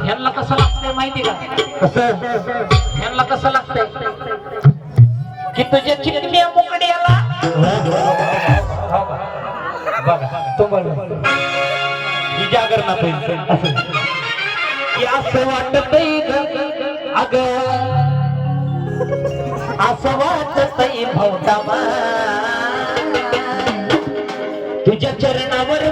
ह्यांना कसं लागतंय माहिती का? ह्यांना कसं लागतंय की तुझ्या चिकन्या मुकडी याला तुम्हाला ही असं वाटत अग असं वाटत भवतामा तुझ्या चरणावर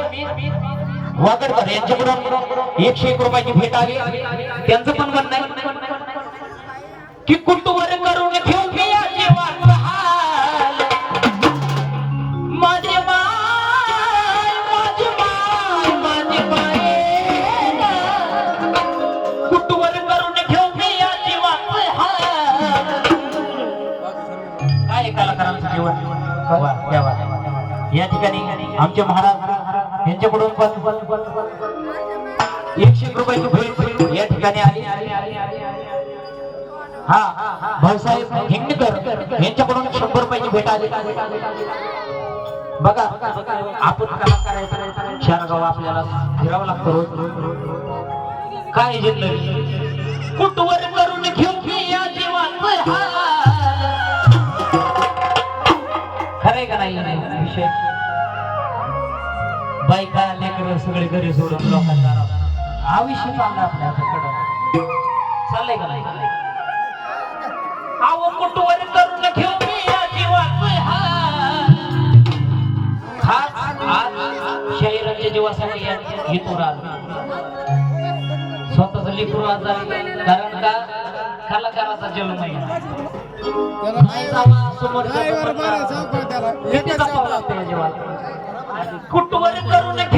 वागडकर यांच्याकडून एकशे एक रुपयाची भेट आली. त्यांचं पण म्हणणं आहे की कुटुंबर करून घेऊ मी या या या ठिकाणी आमचे महाराज यांच्याकडून पण एकशे रुपये या ठिकाणी आली. हा भाऊसाहेब हिंगणकर यांच्याकडून शंभर रुपयाची भेट आली. बघा आपण कलाकार आहे चार गाव आपल्याला फिरावं लागतं रोज. काय जिल्हा कुटवर करून घेऊ या जीवात हाल? खरंय का नाही? विषय? बायका लेकर सगळे घरी सोडून लोकांना विषय चालला आपल्या कडं चाललंय का नाही आव घेऊ मी या जीवाचं. खास आज शरीराच्या जीवासाठी राज स्वतःच लेकरू आजारी कारण का कलाकाराचा जन्म आहे त्याला नाही जावा समोरच्या ड्रायव्हर लोकांना. मारा सावकार त्याला किती एकच जपावं सावकार. लागतं या जीवाला? कुटवर करून